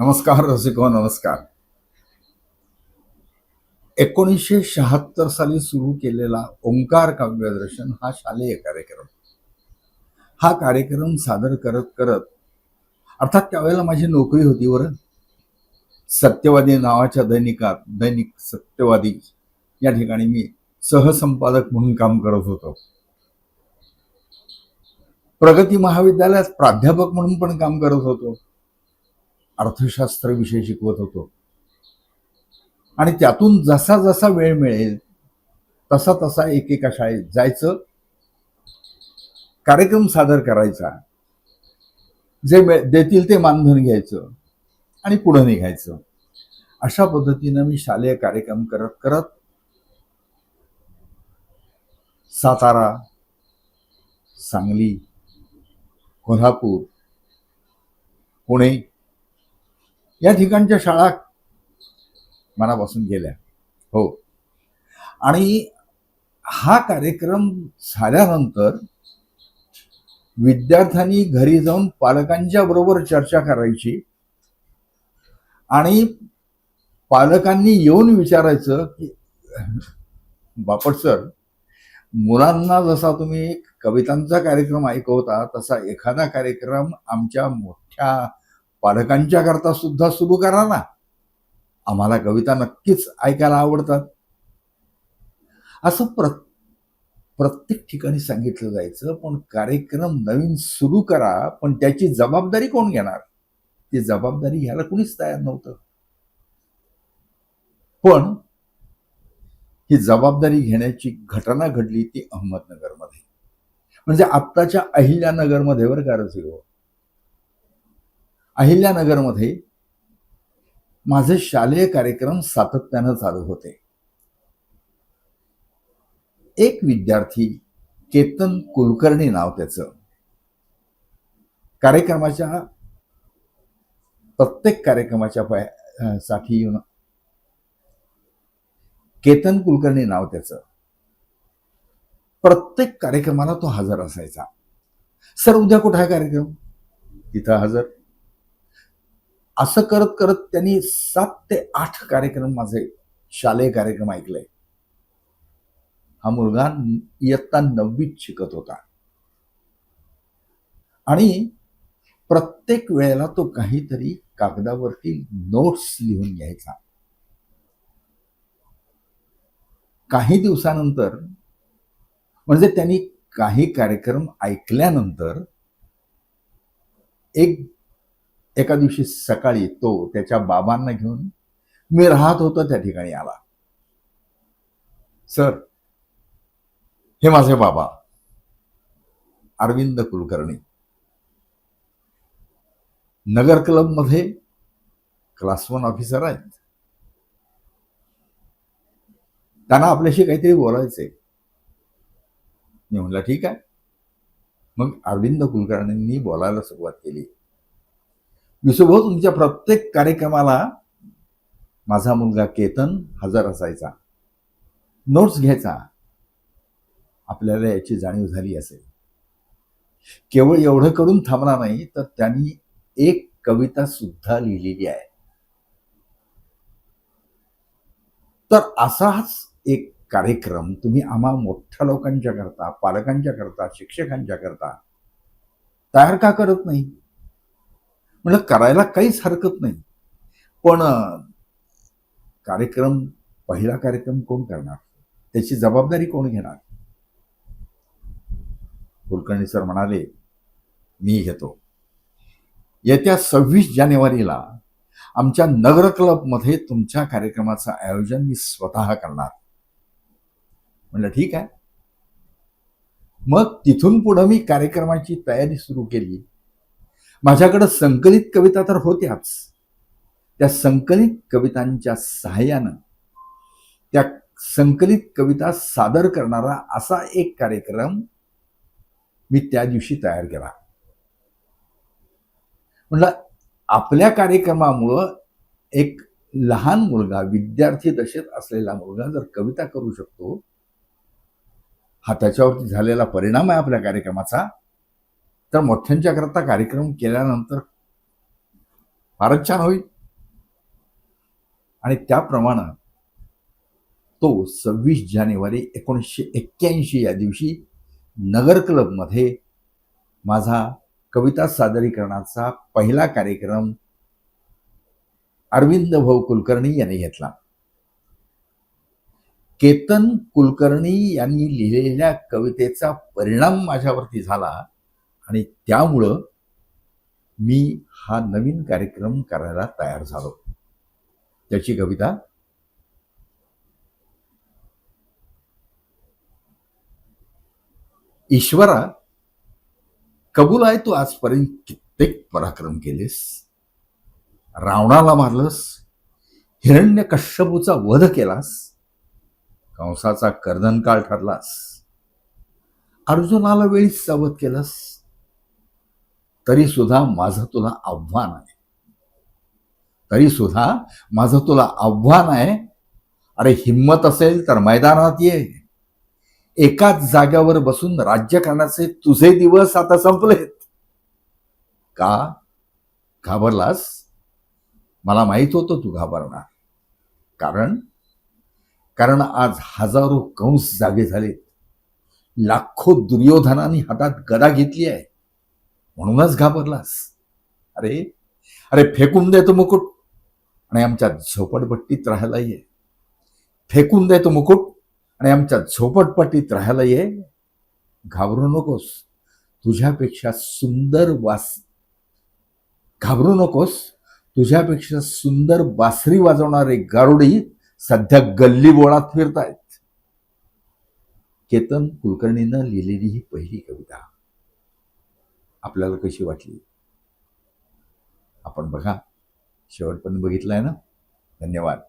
नमस्कार रसिको नमस्कार. एकोणीसशे शहात्तर साली सुरू केलेला ओंकार काव्यदर्शन हा शालेय कार्यक्रम. हा कार्यक्रम सादर करत करत अर्थात त्यावेळेला माझी नोकरी होती बरं सत्यवादी नावाच्या दैनिकात दैनिक सत्यवादी या ठिकाणी मी सहसंपादक म्हणून काम करत होतो. प्रगती महाविद्यालयात प्राध्यापक म्हणून पण काम करत होतो. अर्थशास्त्र विषय शिकवत होतो. आणि त्यातून जसा जसा वेळ मिळेल तसा तसा एकेका शाळेत जायचं कार्यक्रम सादर करायचा जे देतील ते मानधन घ्यायचं आणि पुढं निघायचं. अशा पद्धतीनं मी शालेय कार्यक्रम करत करत सातारा सांगली कोल्हापूर पुणे या ठिकाणच्या शाळा मनापासून गेल्या. हो. आणि हा कार्यक्रम झाल्यानंतर विद्यार्थ्यांनी घरी जाऊन पालकांच्या बरोबर चर्चा करायची आणि पालकांनी येऊन विचारायचं की बापट सर मुलांना जसा तुम्ही कवितांचा कार्यक्रम ऐकवता तसा एखादा कार्यक्रम आमच्या मोठ्या पालकांच्या करता सुद्धा सुरू करा ना. आम्हाला कविता नक्कीच ऐकायला आवडतात. असं प्र प्रत्येक ठिकाणी सांगितलं जायचं पण कार्यक्रम नवीन सुरू करा पण त्याची जबाबदारी कोण घेणार? ती जबाबदारी घ्यायला कुणीच तयार नव्हतं. पण ही जबाबदारी घेण्याची घटना घडली ती अहमदनगरमध्ये. म्हणजे आत्ताच्या अहिल्यानगरमध्ये बरं कारच हो अहिल्यानगरमध्ये माझे शालेय कार्यक्रम सातत्यानं चालू होते. एक विद्यार्थी केतन कुलकर्णी नाव त्याचं. कार्यक्रमाच्या प्रत्येक कार्यक्रमाच्या पायसाठी येऊन केतन कुलकर्णी नाव त्याचं. प्रत्येक कार्यक्रमाला तो हजर असायचा. सर उद्या कुठं आहे कार्यक्रम? तिथं हजर. असं करत करत त्यांनी सात ते आठ कार्यक्रम माझे शालेय कार्यक्रम ऐकले. हा मुलगा इयत्ता नववीत शिकत होता. आणि प्रत्येक वेळेला तो काहीतरी कागदावरती नोट्स लिहून घ्यायचा. काही दिवसानंतर म्हणजे त्यांनी काही कार्यक्रम ऐकल्यानंतर एक एका दिवशी सकाळी तो त्याच्या बाबांना घेऊन मी राहत होतो त्या ठिकाणी आला. सर हे माझे बाबा. अरविंद कुलकर्णी. नगर क्लबमध्ये क्लास वन ऑफिसर आहेत. त्यांना आपल्याशी काहीतरी बोलायचंय. मी म्हणलं ठीक आहे. मग अरविंद कुलकर्णींनी बोलायला सुरुवात केली. विसुभाऊ तुमच्या प्रत्येक कार्यक्रमाला माझा मुलगा केतन हजर असायचा. नोट्स घ्यायचा. आपल्याला याची जाणीव झाली असेल. केवळ एवढं करून थांबणार नाही तर त्यांनी एक कविता सुद्धा लिहिलेली आहे. तर असाच एक कार्यक्रम तुम्ही आम्हा मोठ्या लोकांच्या करता पालकांच्या करता शिक्षकांच्या करता तयार का करत नाही? म्हणलं करायला काहीच हरकत नाही. पण कार्यक्रम पहिला कार्यक्रम कोण करणार? त्याची जबाबदारी कोण घेणार? कुलकर्णी सर म्हणाले मी घेतो. येत्या सव्वीस जानेवारीला आमच्या नगर क्लबमध्ये तुमच्या कार्यक्रमाचं आयोजन मी स्वतः करणार. म्हणलं ठीक आहे. मग तिथून पुढं मी कार्यक्रमाची तयारी सुरू केली. माझ्याकडं संकलित कविता तर होत्याच. त्या संकलित कवितांच्या सहाय्यानं त्या संकलित कविता सादर करणारा असा एक कार्यक्रम मी त्या दिवशी तयार केला. म्हटलं आपल्या कार्यक्रमामुळं एक लहान मुलगा विद्यार्थी दशेत असलेला मुलगा जर कविता करू शकतो हा त्याच्यावरती झालेला परिणाम आहे आपल्या कार्यक्रमाचा. तर मोठ्यांच्याकरता कार्यक्रम केल्यानंतर फारच छान होईल. आणि त्याप्रमाणे तो सव्वीस जानेवारी एकोणीसशे एक्क्याऐंशी या दिवशी नगर क्लबमध्ये माझा कविता सादरीकरणाचा पहिला कार्यक्रम अरविंद भाऊ कुलकर्णी यांनी घेतला. केतन कुलकर्णी यांनी लिहिलेल्या कवितेचा परिणाम माझ्यावरती झाला. आणि त्यामुळं मी हा नवीन कार्यक्रम करायला तयार झालो. त्याची कविता ईश्वरा कबूल आहे तू आजपर्यंत कित्येक पराक्रम केलेस? रावणाला मारलंस? हिरण्य कश्यपूचा वध केलास? कंसाचा कर्दनकाळ ठरलास? अर्जुनाला वेळीच सावध केलंस? तरी सुद्धा माझं तुला आव्हान आहे. तरी सुद्धा माझं तुला आव्हान आहे. अरे हिंमत असेल तर मैदानात ये. एकाच जाग्यावर बसून राज्य करण्याचे तुझे दिवस आता संपलेत. का? घाबरलास? मला माहीत होतं तू घाबरणार. कारण? कारण आज हजारो कंस जागे झालेत. लाखो दुर्योधनांनी हातात गदा घेतली आहे. म्हणूनच घाबरलास. अरे अरे फेकून दे तो मुकुट. आणि आमच्या झोपडपट्टीत राहायला ये. फेकून दे तो मुकुट आणि आमच्या झोपडपट्टीत राहायला ये. घाबरू नकोस. तुझ्यापेक्षा सुंदर वास घाबरू नकोस. तुझ्यापेक्षा सुंदर बासरी वाजवणारे गारुडी सध्या गल्ली बोळात फिरतायत. केतन कुलकर्णीनं लिहिलेली ही पहिली कविता. आपल्याला कशी वाटली? आपण बघा. शेवटपर्यंत आहे ना? धन्यवाद.